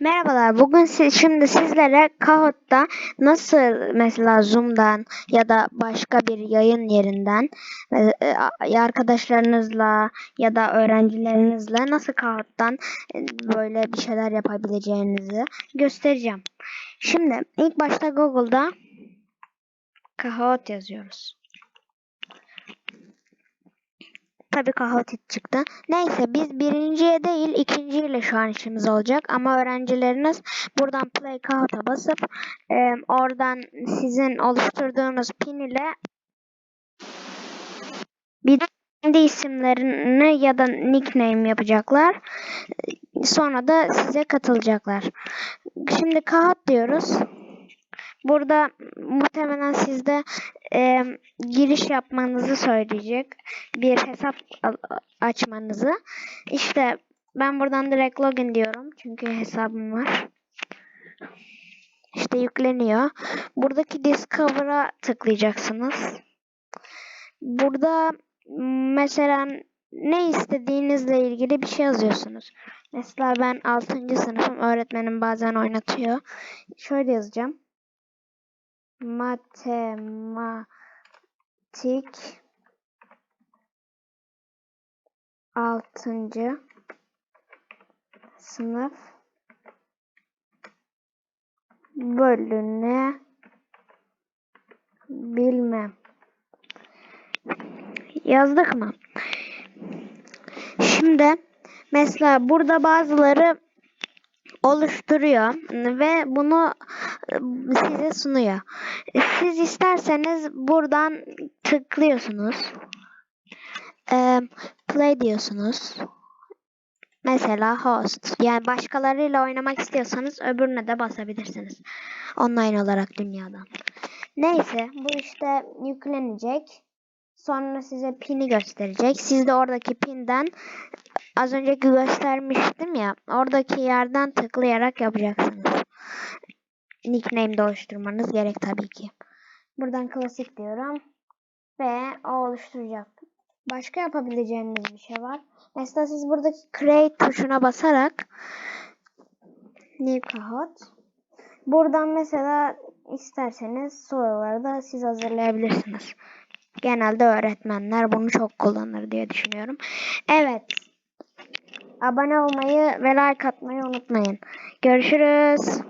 Merhabalar. Bugün şimdi sizlere Kahoot'ta nasıl mesela Zoom'dan ya da başka bir yayın yerinden e, e, arkadaşlarınızla ya da öğrencilerinizle nasıl Kahoot'tan e, böyle bir şeyler yapabileceğinizi göstereceğim. Şimdi ilk başta Google'da Kahoot yazıyoruz. Tabii Kahoot hiç çıktı. Neyse biz birinciye değil ikinciyle şu an işimiz olacak. Ama öğrencileriniz buradan Play Kahoot'a basıp e, oradan sizin oluşturduğunuz pin ile bir kendi isimlerini ya da nickname yapacaklar. Sonra da size katılacaklar. Şimdi Kahoot diyoruz. Burada muhtemelen sizde e, giriş yapmanızı söyleyecek. Bir hesap açmanızı. İşte ben buradan direkt login diyorum. Çünkü hesabım var. İşte yükleniyor. Buradaki Discover'a tıklayacaksınız. Burada mesela ne istediğinizle ilgili bir şey yazıyorsunuz. Mesela ben 6. sınıfım. Öğretmenim bazen oynatıyor. Şöyle yazacağım matematik altıncı sınıf bölüne bilmem. Yazdık mı? Şimdi mesela burada bazıları oluşturuyor ve bunu size sunuyor. Siz isterseniz buradan tıklıyorsunuz. Eee, play diyorsunuz. Mesela host. Yani başkalarıyla oynamak istiyorsanız öbürüne de basabilirsiniz. Online olarak dünyadan. Neyse bu işte yüklenecek. Sonra size pini gösterecek. Siz de oradaki pinden az önceki göstermiştim ya. Oradaki yerden tıklayarak yapacaksınız. Nickname de oluşturmanız gerek tabii ki. Buradan klasik diyorum. Ve o oluşturacak. Başka yapabileceğiniz bir şey var. Mesela siz buradaki create tuşuna basarak new Kahoot. Buradan mesela isterseniz soruları da siz hazırlayabilirsiniz. Genelde öğretmenler bunu çok kullanır diye düşünüyorum. Evet. Abone olmayı ve like atmayı unutmayın. Görüşürüz.